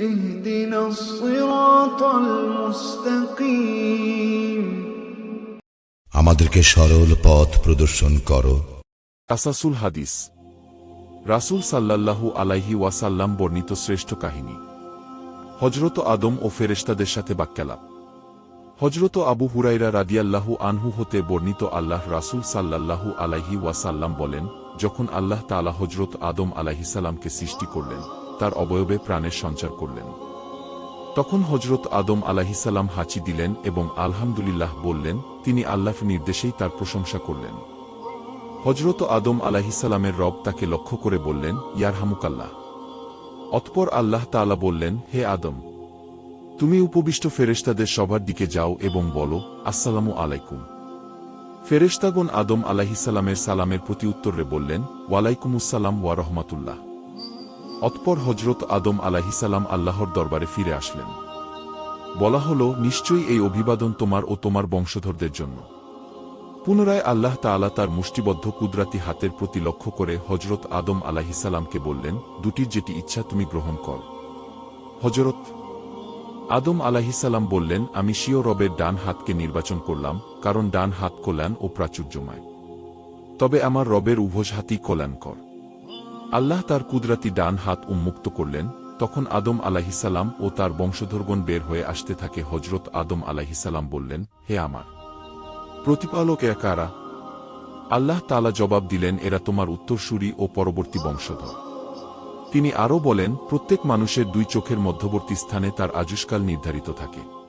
اهدنا الصراط المستقيم আমাদেরকে সরল পথ প্রদর্শন করো তাসাসুল হাদিস রাসূল সাল্লাল্লাহু আলাইহি ওয়াসাল্লাম বর্ণিত শ্রেষ্ঠ কাহিনী হজরত আদম ও ফেরেশতাদের সাথে বাক্যালাপ হজরত আবু হুরাইরা রাদিয়াল্লাহু আনহু হতে বর্ণিত আল্লাহ রাসূল সাল্লাল্লাহু আলাইহি ওয়াসাল্লাম বলেন যখন আল্লাহ তাআলা হজরত আদম আলাইহিসাল্লামকে সৃষ্টি করলেন তার অবয়বে প্রাণের সঞ্চার করলেন। তখন হজরত আদম আলাহিসাল্লাম হাঁচি দিলেন এবং আলহামদুলিল্লাহ বললেন, তিনি আল্লাহর নির্দেশেই তার প্রশংসা করলেন। হজরত আদম আলাহিসাল্লামের রব তাকে লক্ষ্য করে বললেন, ইয়ারহামুকাল্লাহ। অতপর আল্লাহ তাআলা বললেন, হে আদম, তুমি উপবিষ্ট ফেরেশতাদের সবার দিকে যাও এবং বলো, আসসালামু আলাইকুম। ফেরেশতাগণ আদম আলাহিসাল্লামের সালামের প্রতি উত্তরে বললেন ওয়ালাইকুমুসসালাম ওয়া রহমাতুল্লাহ। অতপর হজরত আদম আলাহিসাল্লাম আল্লাহর দরবারে ফিরে আসলেন। বলা হল, নিশ্চয়ই এই অভিবাদন তোমার ও তোমার বংশধরদের জন্য। পুনরায় আল্লাহ তাআলা তার মুষ্টিবদ্ধ কুদরাতি হাতের প্রতি লক্ষ্য করে হজরত আদম আলাহিসাল্লামকে বললেন, দুটির যেটি ইচ্ছা তুমি গ্রহণ কর। হজরত আদম আলাহিসাল্লাম বললেন, আমি শিও রবের ডান হাতকে নির্বাচন করলাম, কারণ ডান হাত কল্যাণ ও প্রাচুর্যময়। তবে আমার রবের উভোজ হাতই কল্যাণকর। আল্লাহ তার কুদরাতি ডান হাত উন্মুক্ত করলেন, তখন আদম আলাহিসাল্লাম ও তার বংশধরগণ বের হয়ে আসতে থাকে হজরত আদম আলাহিসাল্লাম বললেন, হে আমার প্রতিপালক এরা কারা? আল্লাহ তালা জবাব দিলেন, এরা তোমার উত্তরসূরি ও পরবর্তী বংশধর। তিনি আরও বলেন, প্রত্যেক মানুষের দুই চোখের মধ্যবর্তী স্থানে তার আজুষ্কাল নির্ধারিত থাকে।